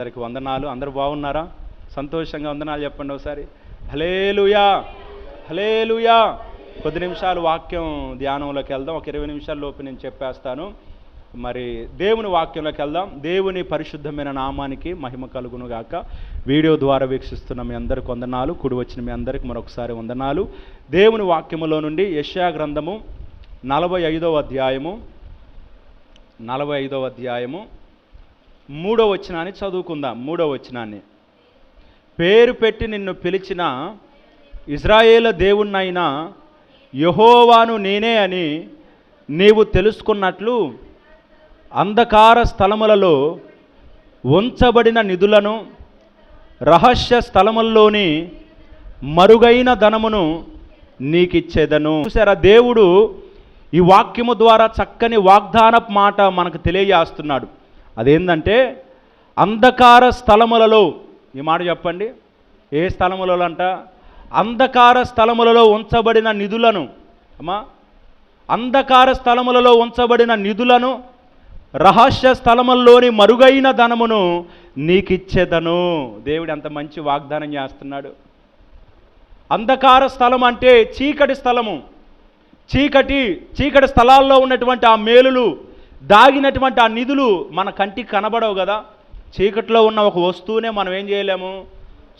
అందరికి వందనాలు. అందరూ బాగున్నారా? సంతోషంగా వందనాలు చెప్పండి ఒకసారి. హలేలుయా హలేలుయా కొద్ది నిమిషాలు వాక్యం ధ్యానంలోకి వెళ్దాం. ఒక ఇరవై నిమిషాల లోపు నేను చెప్పేస్తాను. మరి దేవుని వాక్యంలోకి వెళ్దాం. దేవుని పరిశుద్ధమైన నామానికి మహిమ కలుగును గాక వీడియో ద్వారా వీక్షిస్తున్న మీ అందరికి వందనాలు. కుడి వచ్చిన మీ అందరికి మరొకసారి వందనాలు. దేవుని వాక్యములో నుండి యష్యా గ్రంథము నలభై ఐదవ అధ్యాయము. నలభై ఐదవ అధ్యాయము. మూడో వచనాన్ని చదువుకుందాం. మూడో వచనాన్ని. పేరు పెట్టి నిన్ను పిలిచిన ఇజ్రాయేల దేవుణ్ణైనా యహోవాను నేనే అని నీవు తెలుసుకున్నట్లు అంధకార స్థలములలో ఉంచబడిన నిధులను రహస్య స్థలముల్లోని మరుగైన ధనమును నీకిచ్చేదను. చూసారా? దేవుడు ఈ వాక్యము ద్వారా చక్కని వాగ్దాన మాట మనకు తెలియజేస్తున్నాడు. అదేంటంటే అంధకార స్థలములలో ఈ మాట చెప్పండి ఏ స్థలములలో అంట అంధకార స్థలములలో ఉంచబడిన నిధులను అమ్మా అంధకార స్థలములలో ఉంచబడిన నిధులను రహస్య స్థలముల్లోని మరుగైన ధనమును నీకిచ్చేదను. దేవుడు అంత మంచి వాగ్దానం చేస్తున్నాడు. అంధకార స్థలం అంటే చీకటి స్థలము. చీకటి చీకటి స్థలాల్లో ఉన్నటువంటి ఆ మేలులు దాగినటువంటి ఆ నిధులు మన కంటికి కనబడవు కదా. చీకటిలో ఉన్న ఒక వస్తువునే మనం ఏం చేయలేము?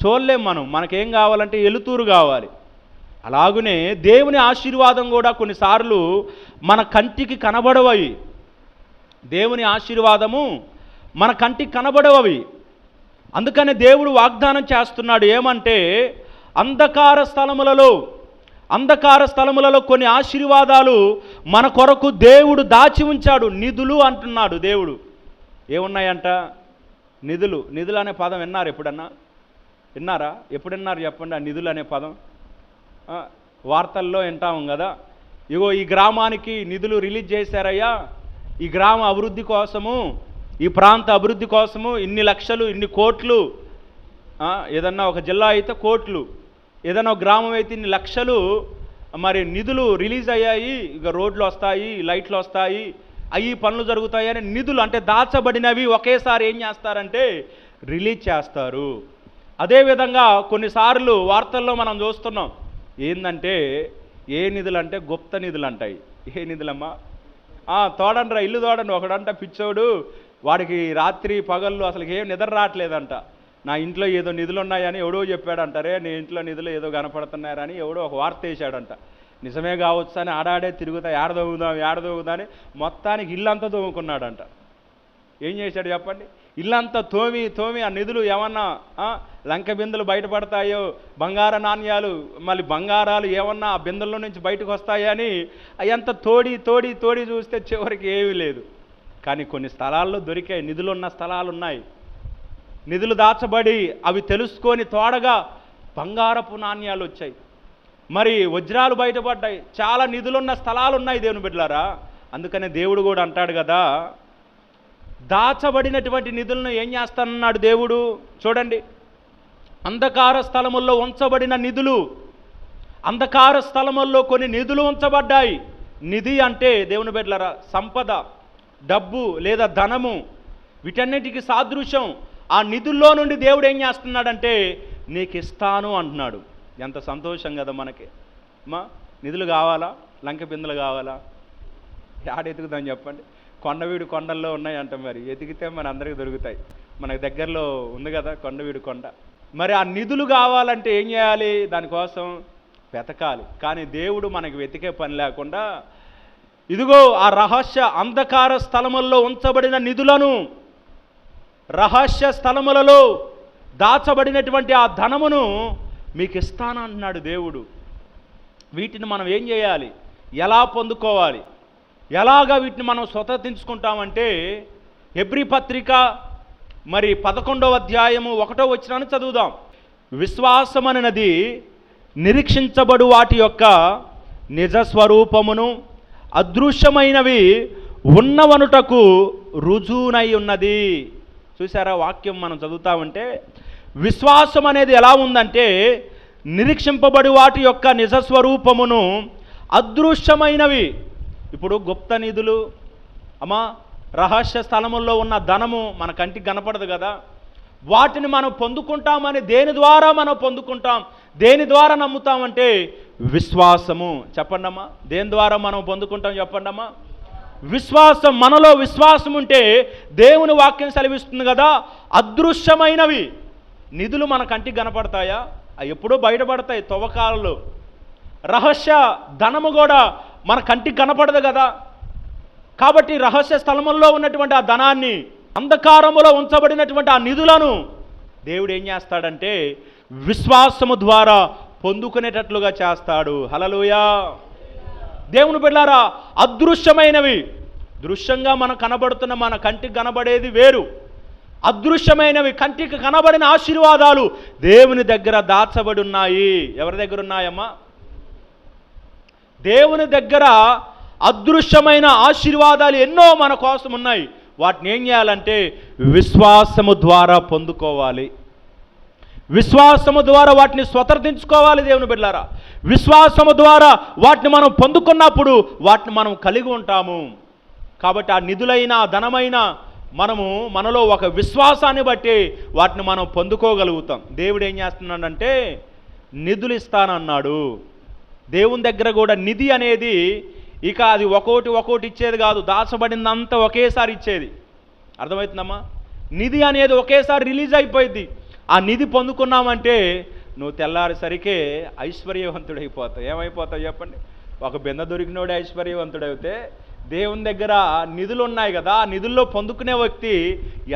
చూడలేము మనం. మనకేం కావాలంటే ఎలుతూరు కావాలి. అలాగునే దేవుని ఆశీర్వాదం కూడా కొన్నిసార్లు మన కంటికి కనబడవవి. దేవుని ఆశీర్వాదము మన కంటికి కనబడవవి. అందుకనే దేవుడు వాగ్దానం చేస్తున్నాడు ఏమంటే అంధకార స్థలములలో అంధకార స్థలములలో కొన్ని ఆశీర్వాదాలు మన కొరకు దేవుడు దాచి ఉంచాడు. నిధులు అంటున్నాడు దేవుడు. ఏమున్నాయంట? నిధులు. నిధులు అనే పదం విన్నారు ఎప్పుడన్నా? విన్నారా? ఎప్పుడు విన్నారు చెప్పండి ఆ నిధులు అనే పదం? వార్తల్లో వింటాము కదా. ఇగో ఈ గ్రామానికి నిధులు రిలీజ్ చేశారయ్యా. ఈ గ్రామ అభివృద్ధి కోసము ఈ ప్రాంత అభివృద్ధి కోసము ఇన్ని లక్షలు ఇన్ని కోట్లు ఏదన్నా ఒక జిల్లా అయితే కోట్లు. ఏదైనా ఒక గ్రామం అయితే ఇన్ని లక్షలు మరి నిధులు రిలీజ్ అయ్యాయి ఇక రోడ్లు వస్తాయి లైట్లు వస్తాయి అవి పనులు జరుగుతాయి అని నిధులు అంటే దాచబడినవి ఒకేసారి ఏం చేస్తారంటే రిలీజ్ చేస్తారు. అదేవిధంగా కొన్నిసార్లు వార్తల్లో మనం చూస్తున్నాం ఏంటంటే ఏ నిధులు అంటే గుప్త నిధులు అంటాయి ఏ నిధులమ్మా? ఆ, తోడండ్రా ఇల్లు తోడండి ఒకడంట పిచ్చోడు వాడికి రాత్రి పగళ్ళు అసలు ఏం నిద్ర రావట్లేదంట. నా ఇంట్లో ఏదో నిధులు ఉన్నాయని ఎవడో చెప్పాడంటారే నీ ఇంట్లో నిధులు ఏదో కనపడుతున్నారని ఎవడో ఒక వార్త వేసాడంట నిజమే కావచ్చు అని ఆడాడే తిరుగుతా ఏడ దొంగుదాం ఏడ దొంగుదాం అని మొత్తానికి ఇల్లంతా దొంగుకున్నాడంట ఏం చేశాడు చెప్పండి? ఇల్లంతా తోమి తోమి ఆ నిధులు ఏమన్నా లంక బిందెలు బయటపడతాయో బంగార నాణ్యాలు మళ్ళీ బంగారాలు ఏమన్నా ఆ బిందెల్లో నుంచి బయటకు వస్తాయని ఎంత తోడి తోడి తోడి చూస్తే చివరికి ఏమీ లేదు. కానీ కొన్ని స్థలాల్లో దొరికాయి నిధులు ఉన్న స్థలాలు ఉన్నాయి నిధులు దాచబడి అవి తెలుసుకొని తోడగా బంగారపు నాణ్యాలు వచ్చాయి. మరి వజ్రాలు బయటపడ్డాయి. చాలా నిధులున్న స్థలాలు ఉన్నాయి దేవుని బిడ్డలారా. అందుకనే దేవుడు కూడా అంటాడు కదా దాచబడినటువంటి నిధులను ఏం చేస్తానన్నాడు దేవుడు? చూడండి. అంధకార స్థలముల్లో ఉంచబడిన నిధులు అంధకార స్థలముల్లో కొన్ని నిధులు ఉంచబడ్డాయి. నిధి అంటే దేవుని బిడ్డలరా సంపద డబ్బు లేదా ధనము. వీటన్నిటికీ సాదృశ్యం. ఆ నిధుల్లో నుండి దేవుడు ఏం చేస్తున్నాడంటే నీకు ఇస్తాను అంటున్నాడు. ఎంత సంతోషం కదా మనకి. మా నిధులు కావాలా? లంక బిందులు కావాలా? ఆడ ఎతుకుదాం చెప్పండి కొండవీడు కొండల్లో ఉన్నాయంట మరి. ఎతికితే మన అందరికి దొరుకుతాయి. మనకు దగ్గరలో ఉంది కదా కొండవీడు కొండ. మరి ఆ నిధులు కావాలంటే ఏం చేయాలి? దానికోసం వెతకాలి. కానీ దేవుడు మనకి వెతికే పని లేకుండా ఇదిగో ఆ రహస్య అంధకార స్థలముల్లో ఉంచబడిన నిధులను రహస్య స్థలములలో దాచబడినటువంటి ఆ ధనమును మీకు ఇస్తానంటున్నాడు దేవుడు. వీటిని మనం ఏం చేయాలి? ఎలా పొందుకోవాలి? ఎలాగా వీటిని మనం స్వతంత్రించుకుంటామంటే ఎబ్రి పత్రిక మరి పదకొండవ అధ్యాయము ఒకటో వచ్చినాను చదువుదాం. విశ్వాసం అనేది నిరీక్షించబడు వాటి యొక్క నిజ స్వరూపమును అదృశ్యమైనవి ఉన్నవనుటకు రుజువునై ఉన్నది. చూసారా వాక్యం మనం చదువుతా ఉంటే? విశ్వాసం అనేది ఎలా ఉందంటే నిరీక్షింపబడి వాటి యొక్క నిజస్వరూపమును అదృశ్యమైనవి. ఇప్పుడు గుప్త నిధులు అమ్మా రహస్య స్థలముల్లో ఉన్న ధనము మన కంటికి కనపడదు కదా? వాటిని మనం పొందుకుంటామని దేని ద్వారా మనం పొందుకుంటాం? దేని ద్వారా నమ్ముతామంటే విశ్వాసము. చెప్పండమ్మా దేని ద్వారా మనం పొందుకుంటాం చెప్పండమ్మా? విశ్వాసం మనలో విశ్వాసం ఉంటే దేవుని వాక్యం సెలవిస్తుంది కదా అదృశ్యమైనవి. నిధులు మన కంటికి కనపడతాయా? అవి ఎప్పుడూ బయటపడతాయి తవ్వకాలలో. రహస్య ధనము కూడా మన కంటికి కనపడదు కదా. కాబట్టి రహస్య స్థలముల్లో ఉన్నటువంటి ఆ ధనాన్ని అంధకారములో ఉంచబడినటువంటి ఆ నిధులను దేవుడు ఏం చేస్తాడంటే విశ్వాసము ద్వారా పొందుకునేటట్లుగా చేస్తాడు. హలలుయా దేవుని బిడ్డారా అదృశ్యమైనవి. దృశ్యంగా మనం కనబడుతున్న మన కంటికి కనబడేది వేరు. అదృశ్యమైనవి కంటికి కనబడిన ఆశీర్వాదాలు దేవుని దగ్గర దాచబడి ఉన్నాయి. ఎవరి దగ్గర ఉన్నాయమ్మా? దేవుని దగ్గర అదృశ్యమైన ఆశీర్వాదాలు ఎన్నో మన కోసం ఉన్నాయి. వాటిని ఏం చేయాలంటే విశ్వాసము ద్వారా పొందుకోవాలి. విశ్వాసము ద్వారా వాటిని స్వతంత్రించుకోవాలి దేవుని బిడ్డారా విశ్వాసము ద్వారా వాటిని మనం పొందుకున్నప్పుడు వాటిని మనం కలిగి ఉంటాము. కాబట్టి ఆ నిధులైన ధనమైన మనము మనలో ఒక విశ్వాసాన్ని బట్టి వాటిని మనం పొందుకోగలుగుతాం. దేవుడు ఏం చేస్తున్నాడంటే నిధులు ఇస్తానన్నాడు దేవుని దగ్గర కూడా నిధి అనేది ఇక అది ఒక్కోటి ఒక్కోటి ఇచ్చేది కాదు. దాచబడిందంతా ఒకేసారి ఇచ్చేది. అర్థమవుతుందమ్మా? నిధి అనేది ఒకేసారి రిలీజ్ అయిపోయింది ఆ నిధి పొందుకున్నామంటే నువ్వు తెల్లారేసరికే ఐశ్వర్యవంతుడైపోతావు. ఏమైపోతావు చెప్పండి? ఒక బింద దొరికినోడే ఐశ్వర్యవంతుడైతే దేవుని దగ్గర నిధులు ఉన్నాయి కదా ఆ నిధుల్లో పొందుకునే వ్యక్తి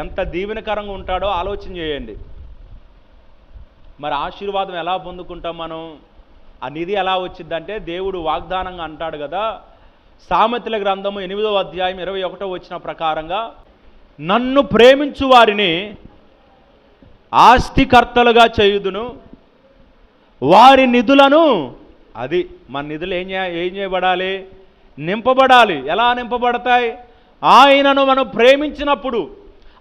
ఎంత దీవెనకరంగా ఉంటాడో ఆలోచన చేయండి. మరి ఆశీర్వాదం ఎలా పొందుకుంటాం మనం? ఆ నిధి ఎలా వచ్చిందంటే దేవుడు వాగ్దానంగా అంటాడు కదా సామెతల గ్రంథము ఎనిమిదో అధ్యాయం ఇరవై ఒకటో వచ్చిన ప్రకారంగా నన్ను ప్రేమించు వారిని ఆస్తికర్తలుగా చేయుదును. వారి నిధులను అది మన నిధులు ఏం ఏం చేయబడాలి? నింపబడాలి. ఎలా నింపబడతాయి? ఆయనను మనం ప్రేమించినప్పుడు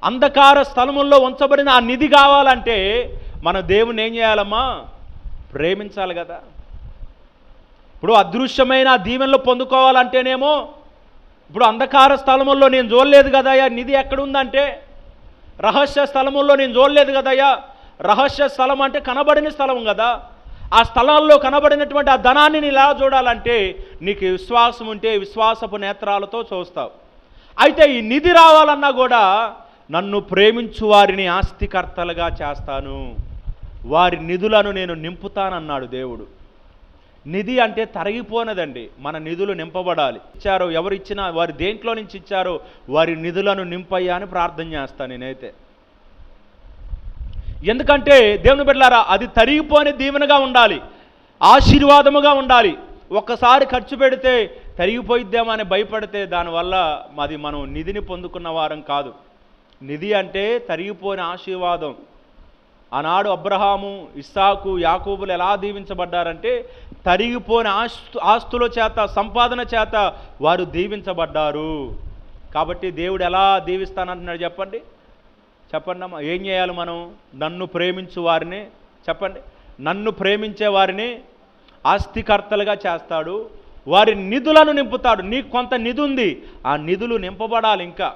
అంధకార స్థలముల్లో ఉంచబడిన ఆ నిధి కావాలంటే మన దేవుని ఏం చేయాలమ్మా? ప్రేమించాలి కదా. ఇప్పుడు అదృశ్యమైన ఆ దీవెనలు పొందుకోవాలంటేనేమో ఇప్పుడు అంధకార స్థలముల్లో నేను చూడలేదు కదా నిధి ఎక్కడుందంటే రహస్య స్థలముల్లో నేను చూడలేదు కదయ్యా. రహస్య స్థలం అంటే కనబడిన స్థలం కదా. ఆ స్థలాల్లో కనబడినటువంటి ఆ ధనాన్ని ఇలా ఎలా చూడాలంటే నీకు విశ్వాసం ఉంటే విశ్వాసపు నేత్రాలతో చూస్తావు. అయితే ఈ నిధి రావాలన్నా కూడా నన్ను ప్రేమించు వారిని ఆస్తికర్తలుగా చేస్తాను. వారి నిధులను నేను నింపుతానన్నాడు దేవుడు. నిధి అంటే తరిగిపోనదండి. మన నిధులు నింపబడాలి. ఇచ్చారో ఎవరు ఇచ్చినా వారి దేంట్లో నుంచి ఇచ్చారో వారి నిధులను నింపయ్యా అని ప్రార్థన చేస్తాను నేనైతే. ఎందుకంటే దేవుని బిడ్డలారా అది తరిగిపోని దీవెనగా ఉండాలి. ఆశీర్వాదముగా ఉండాలి. ఒక్కసారి ఖర్చు పెడితే తరిగిపోయిద్దేమో అని భయపడితే దానివల్ల అది మనం నిధిని పొందుకున్న వారం కాదు. నిధి అంటే తరిగిపోని ఆశీర్వాదం. ఆనాడు అబ్రహాము ఇస్సాకు యాకూబులు ఎలా దీవించబడ్డారంటే తరిగిపోని ఆస్తు ఆస్తుల చేత సంపాదన చేత వారు దీవించబడ్డారు. కాబట్టి దేవుడు ఎలా దీవిస్తానంటున్నాడు చెప్పండి? చెప్పండి అమ్మా ఏం చేయాలి మనం? నన్ను ప్రేమించు వారిని చెప్పండి. నన్ను ప్రేమించే వారిని ఆస్తికర్తలుగా చేస్తాడు. వారి నిధులను నింపుతాడు. నీకు కొంత నిధి ఉంది ఆ నిధులు నింపబడాలి ఇంకా.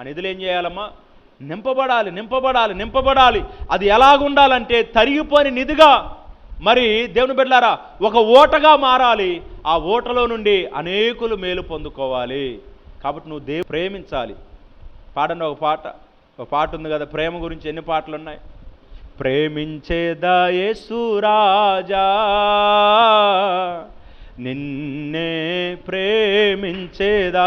ఆ నిధులు ఏం చేయాలమ్మా? నింపబడాలి నింపబడాలి నింపబడాలి. అది ఎలాగుండాలంటే తరిగిపోని నిధిగా. మరి దేవుని బిడ్డారా ఒక ఓటగా మారాలి. ఆ ఓటలో నుండి అనేకులు మేలు పొందుకోవాలి. కాబట్టి నువ్వు దేవు ప్రేమించాలి. పాడండి ఒక పాట. ఒక పాట ఉంది కదా ప్రేమ గురించి ఎన్ని పాటలు ఉన్నాయి? ప్రేమించేదా సురాజా నిన్నే ప్రేమించేదా?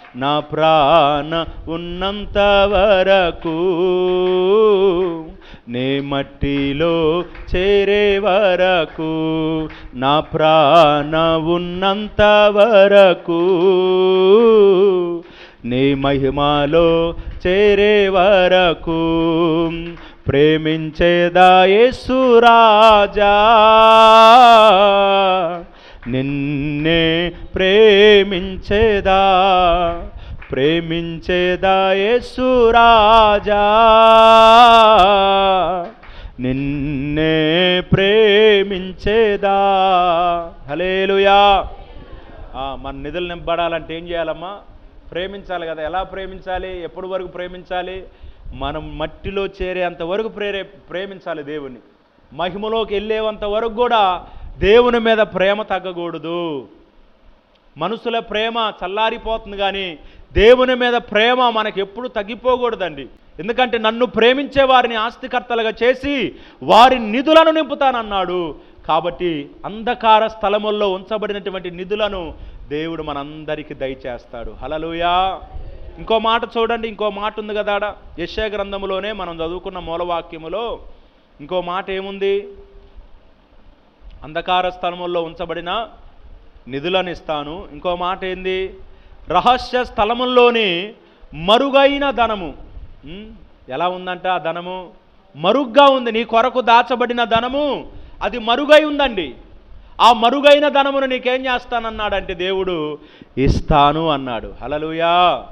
నా ప్రాణ ఉన్నంత వరకు నే మట్టిలో చేరే వరకు నా ప్రాణ ఉన్నంత వరకు నీ మహిమలో చేరే వరకు ప్రేమించేదా యేసురాజా. నిన్నే ప్రేమించేదా? ప్రేమించేదా యేసురాజా నిన్నే ప్రేమించేదా? హలేలుయా మన నిధులు నింపడాలంటే ఏం చేయాలమ్మా? ప్రేమించాలి కదా. ఎలా ప్రేమించాలి? ఎప్పటి వరకు ప్రేమించాలి? మనం మట్టిలో చేరేంత వరకు ప్రేరే ప్రేమించాలి దేవుణ్ణి. మహిమలోకి వెళ్ళేంత వరకు కూడా దేవుని మీద ప్రేమ తగ్గకూడదు. మనుషుల ప్రేమ చల్లారిపోతుంది కానీ దేవుని మీద ప్రేమ మనకి ఎప్పుడు తగ్గిపోకూడదండి. ఎందుకంటే నన్ను ప్రేమించే వారిని ఆస్తికర్తలుగా చేసి వారి నిధులను నింపుతానన్నాడు. కాబట్టి అంధకార స్థలముల్లో ఉంచబడినటువంటి నిధులను దేవుడు మనందరికీ దయచేస్తాడు. హలలుయా ఇంకో మాట చూడండి ఇంకో మాట ఉంది కదా యశ గ్రంథంలోనే గ్రంథములోనే మనం చదువుకున్న మూలవాక్యములో ఇంకో మాట ఏముంది? అంధకార స్థలముల్లో ఉంచబడిన నిధులను ఇస్తాను ఇంకో మాట ఏంది? రహస్య స్థలముల్లోని మరుగైన ధనము. ఎలా ఉందంట ఆ ధనము? మరుగ్గా ఉంది. నీ కొరకు దాచబడిన ధనము అది మరుగై ఉందండి. ఆ మరుగైన ధనమును నీకేం చేస్తానన్నాడంటే దేవుడు ఇస్తాను అన్నాడు. హలలుయా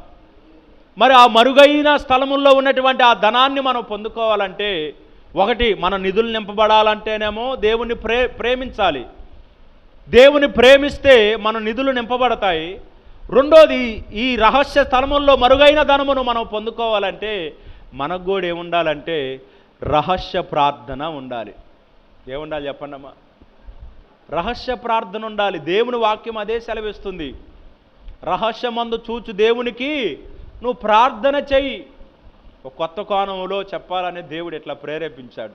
మరి ఆ మరుగైన స్థలముల్లో ఉన్నటువంటి ఆ ధనాన్ని మనం పొందుకోవాలంటే ఒకటి మన నిధులు నింపబడాలంటేనేమో దేవుని ప్రే ప్రేమించాలి. దేవుని ప్రేమిస్తే మన నిధులు నింపబడతాయి. రెండోది ఈ రహస్య స్థలముల్లో మరుగైన ధనమును మనం పొందుకోవాలంటే మనకు కూడా ఏముండాలంటే రహస్య ప్రార్థన ఉండాలి. ఏముండాలి చెప్పండమ్మా? రహస్య ప్రార్థన ఉండాలి. దేవుని వాక్యం అదే సెలవిస్తుంది. రహస్యమందు చూచు దేవునికి నువ్వు ప్రార్థన చెయ్యి. ఒక కొత్త కోణంలో చెప్పాలని దేవుడు ఇట్లా ప్రేరేపించాడు.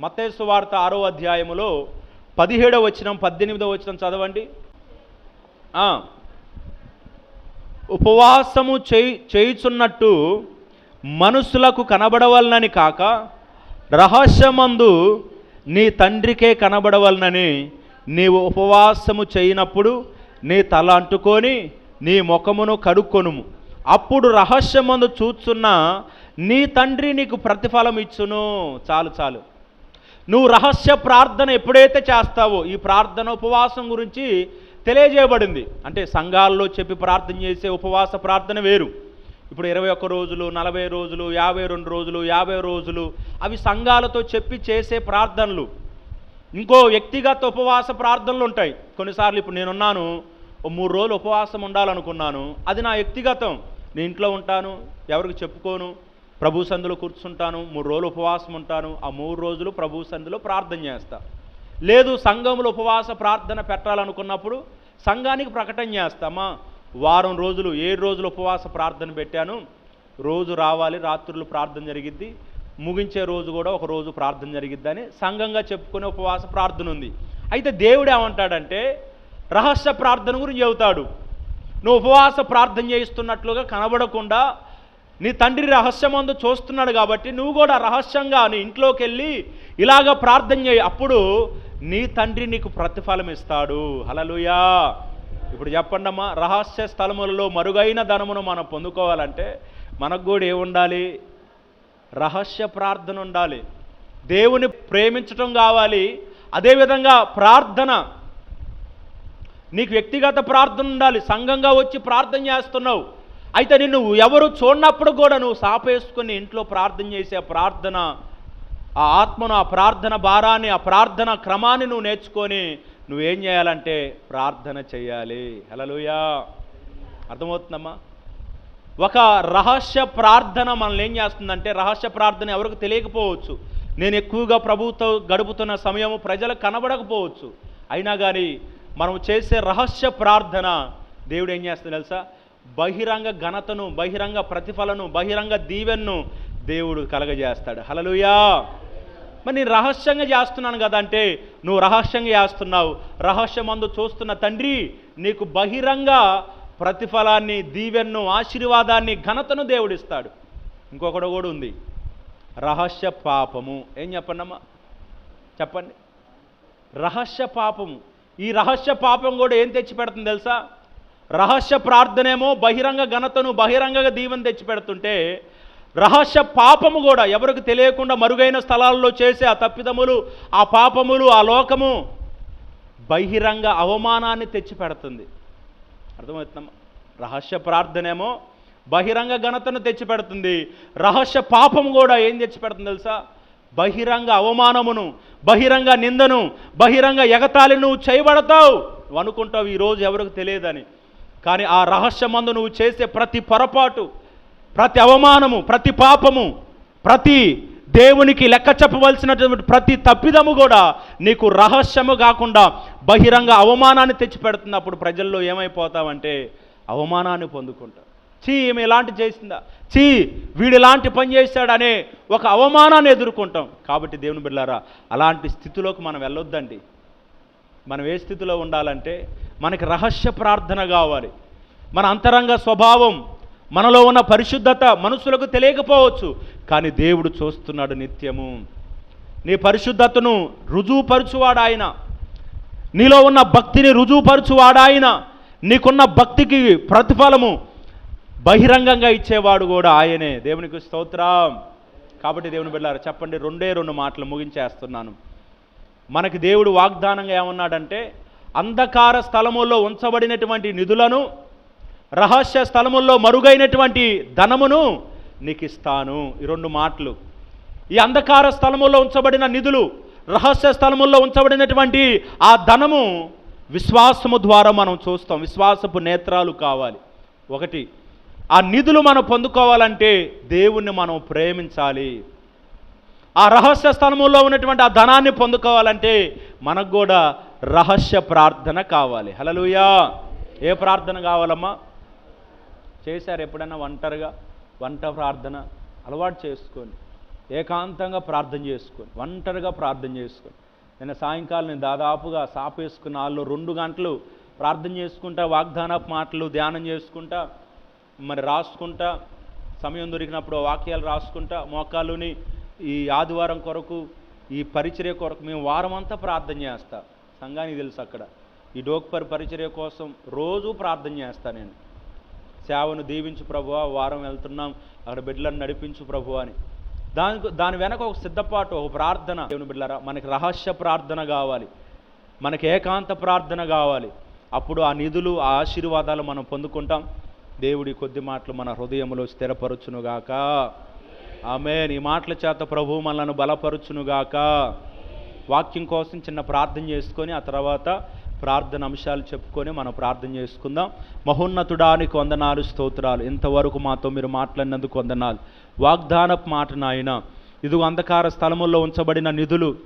మతేసు వార్త ఆరో అధ్యాయములో పదిహేడవ వచనం పద్దెనిమిదవ వచనం చదవండి. ఉపవాసము చేయి చేయుచున్నట్టు మనుషులకు కనబడవలనని కాక రహస్యమందు నీ తండ్రికే కనబడవలనని నీవు ఉపవాసము చేయనప్పుడు నీ తల అంటుకొని నీ ముఖమును కడుక్కొనుము. అప్పుడు రహస్యమందు చూచున్న నీ తండ్రి నీకు ప్రతిఫలం ఇచ్చును. చాలు చాలు. నువ్వు రహస్య ప్రార్థన ఎప్పుడైతే చేస్తావో ఈ ప్రార్థన ఉపవాసం గురించి తెలియజేయబడింది. అంటే సంఘాల్లో చెప్పి ప్రార్థన చేసే ఉపవాస ప్రార్థన వేరు. ఇప్పుడు ఇరవై ఒక్క రోజులు నలభై రోజులు యాభై రెండు రోజులు యాభై రోజులు అవి సంఘాలతో చెప్పి చేసే ప్రార్థనలు. ఇంకో వ్యక్తిగత ఉపవాస ప్రార్థనలు ఉంటాయి. కొన్నిసార్లు ఇప్పుడు నేనున్నాను ఓ మూడు రోజులు ఉపవాసం ఉండాలనుకున్నాను అది నా వ్యక్తిగతం. నేను ఇంట్లో ఉంటాను ఎవరికి చెప్పుకోను ప్రభు సందులో కూర్చుంటాను మూడు రోజులు ఉపవాసం ఉంటాను ఆ మూడు రోజులు ప్రభు సందులో ప్రార్థన చేస్తా. లేదు సంఘంలో ఉపవాస ప్రార్థన పెట్టాలనుకున్నప్పుడు సంఘానికి ప్రకటన చేస్తామా వారం రోజులు ఏడు రోజులు ఉపవాస ప్రార్థన పెట్టాను. రోజు రావాలి రాత్రులు ప్రార్థన జరిగిద్ది. ముగించే రోజు కూడా ఒక రోజు ప్రార్థన జరిగిద్దని సంఘంగా చెప్పుకునే ఉపవాస ప్రార్థన ఉంది. అయితే దేవుడు ఏమంటాడంటే రహస్య ప్రార్థన గురించి చెబుతాడు. నువ్వు ఉపవాస ప్రార్థన చేయిస్తున్నట్లుగా కనబడకుండా నీ తండ్రి రహస్యమందు చూస్తున్నాడు కాబట్టి నువ్వు కూడా రహస్యంగా నీ ఇంట్లోకి వెళ్ళి ఇలాగ ప్రార్థన చేయి. అప్పుడు నీ తండ్రి నీకు ప్రతిఫలం ఇస్తాడు. హలలుయా ఇప్పుడు చెప్పండి అమ్మా రహస్య స్థలములలో మరుగైన ధనమును మనం పొందుకోవాలంటే మనకు కూడా ఏముండాలి? రహస్య ప్రార్థన ఉండాలి. దేవుని ప్రేమించటం కావాలి. అదేవిధంగా ప్రార్థన నీకు వ్యక్తిగత ప్రార్థన ఉండాలి సంఘంగా వచ్చి ప్రార్థన చేస్తున్నావు. అయితే నిన్ను ఎవరు చూడనప్పుడు కూడా నువ్వు సాపేసుకొని ఇంట్లో ప్రార్థన చేసే ఆ ప్రార్థన ఆ ఆత్మను ఆ ప్రార్థన భారాన్ని ఆ ప్రార్థన క్రమాన్ని నువ్వు నేర్చుకొని నువ్వేం చేయాలంటే ప్రార్థన చేయాలి. హలలుయా అర్థమవుతుందమ్మా? ఒక రహస్య ప్రార్థన మనల్ని ఏం చేస్తుందంటే రహస్య ప్రార్థన ఎవరికి తెలియకపోవచ్చు. నేను ఎక్కువగా ప్రభుత్వం గడుపుతున్న సమయము ప్రజలకు కనబడకపోవచ్చు. అయినా కానీ మనం చేసే రహస్య ప్రార్థన దేవుడు ఏం చేస్తాడు తెలుసా? బహిరంగ ఘనతను బహిరంగ ప్రతిఫలను బహిరంగ దీవెన్ను దేవుడు కలగజేస్తాడు. హలలుయా మరి నేను రహస్యంగా చేస్తున్నాను కదా అంటే నువ్వు రహస్యంగా చేస్తున్నావు. రహస్యమందు చూస్తున్న తండ్రి నీకు బహిరంగ ప్రతిఫలాన్ని దీవెన్ను ఆశీర్వాదాన్ని ఘనతను దేవుడిస్తాడు ఇంకొకటి కూడా ఉంది. రహస్య పాపము. ఏం చెప్పండమ్మా? చెప్పండి. రహస్య పాపము. ఈ రహస్య పాపం కూడా ఏం తెచ్చి పెడుతుంది తెలుసా? రహస్య ప్రార్థనేమో బహిరంగ ఘనతను బహిరంగ దీవెన తెచ్చి పెడుతుంటే రహస్య పాపము కూడా ఎవరికి తెలియకుండా మరుగైన స్థలాల్లో చేసే ఆ తప్పిదములు ఆ పాపములు ఆ లోకము బహిరంగ అవమానాన్ని తెచ్చి పెడుతుంది అర్థమవుతుందమ్మా? రహస్య ప్రార్థనేమో బహిరంగ ఘనతను తెచ్చిపెడుతుంది. రహస్య పాపం కూడా ఏం తెచ్చిపెడుతుంది తెలుసా? బహిరంగ అవమానమును బహిరంగ నిందను బహిరంగ ఎగతాళి నువ్వు చేయబడతావు. నువ్వు అనుకుంటావు ఈరోజు ఎవరికి తెలియదని. కానీ ఆ రహస్యమందు నువ్వు చేసే ప్రతి పొరపాటు ప్రతి అవమానము ప్రతి పాపము ప్రతి దేవునికి లెక్క చెప్పవలసినటువంటి ప్రతి తప్పిదము కూడా నీకు రహస్యము కాకుండా బహిరంగ అవమానాన్ని తెచ్చిపెడుతున్నప్పుడు ప్రజల్లో ఏమైపోతావంటే అవమానాన్ని పొందుకుంటావు చీ ఈమె ఇలాంటి చేసిందా? చీ వీడు ఇలాంటి పని చేశాడనే ఒక అవమానాన్ని ఎదుర్కొంటాం. కాబట్టి దేవుని బిడ్డారా అలాంటి స్థితిలోకి మనం వెళ్ళొద్దండి. మనం ఏ స్థితిలో ఉండాలంటే మనకి రహస్య ప్రార్థన కావాలి. మన అంతరంగ స్వభావం మనలో ఉన్న పరిశుద్ధత మనుషులకు తెలియకపోవచ్చు. కానీ దేవుడు చూస్తున్నాడు నిత్యము. నీ పరిశుద్ధతను రుజువుపరచువాడు ఆయన. నీలో ఉన్న భక్తిని రుజువుపరచువాడు ఆయన. నీకున్న భక్తికి ప్రతిఫలము. బహిరంగంగా ఇచ్చేవాడు కూడా ఆయనే. దేవునికి స్తోత్రం. కాబట్టి దేవుని బిడ్డారు చెప్పండి రెండే రెండు మాటలు ముగించేస్తున్నాను. మనకి దేవుడు వాగ్దానంగా ఏమన్నాడంటే అంధకార స్థలముల్లో ఉంచబడినటువంటి నిధులను రహస్య స్థలముల్లో మరుగైనటువంటి ధనమును నీకు ఇస్తాను ఈ రెండు మాటలు. ఈ అంధకార స్థలముల్లో ఉంచబడిన నిధులు రహస్య స్థలముల్లో ఉంచబడినటువంటి ఆ ధనము విశ్వాసము ద్వారా మనం చూస్తాం. విశ్వాసపు నేత్రాలు కావాలి. ఒకటి ఆ నిధులు మనం పొందుకోవాలంటే దేవుణ్ణి మనం ప్రేమించాలి. ఆ రహస్య స్థలములో ఉన్నటువంటి ఆ ధనాన్ని పొందుకోవాలంటే మనకు కూడా రహస్య ప్రార్థన కావాలి. హలలుయా ఏ ప్రార్థన కావాలమ్మా? చేశారు ఎప్పుడైనా ఒంటరిగా? వంట ప్రార్థన అలవాటు చేసుకొని ఏకాంతంగా ప్రార్థన చేసుకొని ఒంటరిగా ప్రార్థన చేసుకొని. నేను సాయంకాలం నేను దాదాపుగా సాపేసుకున్న వాళ్ళు రెండు గంటలు ప్రార్థన చేసుకుంటా వాగ్దానపు మాటలు ధ్యానం చేసుకుంటా మరి రాసుకుంటా సమయం దొరికినప్పుడు ఆ వాక్యాలు రాసుకుంటా మోకాలుని ఈ ఆదివారం కొరకు ఈ పరిచర్య కొరకు మేము వారం అంతా ప్రార్థన చేస్తా. సంఘానికి తెలుసు అక్కడ. ఈ డోక్పర్ పరిచర్య కోసం రోజు ప్రార్థన చేస్తా నేను. సేవను దీవించు ప్రభువా వారం వెళ్తున్నాం అక్కడ బిడ్డలను నడిపించు ప్రభు అని. దాని దాని వెనక ఒక సిద్ధపాటు ఒక ప్రార్థన. దేవుని బిడ్డలారా మనకి రహస్య ప్రార్థన కావాలి. మనకి ఏకాంత ప్రార్థన కావాలి. అప్పుడు ఆ నిధులు ఆ ఆశీర్వాదాలు మనం పొందుకుంటాం. దేవుడి కొద్ది మాటలు మన హృదయంలో స్థిరపరచునుగాక. ఆమె ఈ మాటల చేత ప్రభు మనలను బలపరచునుగాక. వాక్యం కోసం చిన్న ప్రార్థన చేసుకొని ఆ తర్వాత ప్రార్థన అంశాలు చెప్పుకొని మనం ప్రార్థన చేసుకుందాం. మహోన్నతుడానికి వందనాలు స్తోత్రాలు. ఇంతవరకు మాతో మీరు మాట్లాడినందుకు వందనాలు. వాగ్దానపు మాట నాయన ఇదిగో అంధకార స్థలముల్లో ఉంచబడిన నిధులు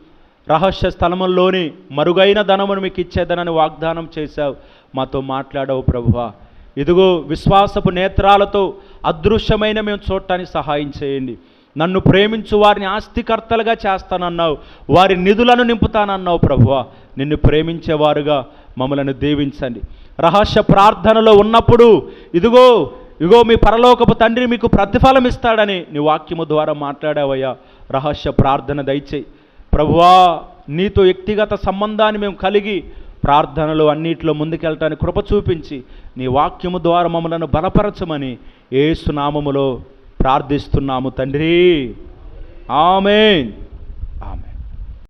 రహస్య స్థలముల్లోని మరుగైన ధనమును మీకు ఇచ్చేదనని వాగ్దానం చేశావు. మాతో మాట్లాడవు ప్రభువా. ఇదిగో విశ్వాసపు నేత్రాలతో అదృశ్యమైన మేము చూడటానికి సహాయం చేయండి. నన్ను ప్రేమించు వారిని ఆస్తికర్తలుగా చేస్తానన్నావు. వారి నిధులను నింపుతానన్నావు ప్రభువా. నిన్ను ప్రేమించేవారుగా మమ్మలను దీవించండి. రహస్య ప్రార్థనలో ఉన్నప్పుడు ఇదిగో ఇగో మీ పరలోకపు తండ్రి మీకు ప్రతిఫలం ఇస్తాడని నీ వాక్యము ద్వారా మాట్లాడావయ్యా. రహస్య ప్రార్థన దయచేయి. ప్రభువా నీతో వ్యక్తిగత సంబంధాన్ని మేము కలిగి ప్రార్థనలు అన్నిట్లో ముందుకెళ్ళటానికి కృప చూపించి నీ వాక్యము ద్వారా మమ్మలను బలపరచమని ఏసునామములో ప్రార్థిస్తున్నాము తండ్రి. ఆమెన్.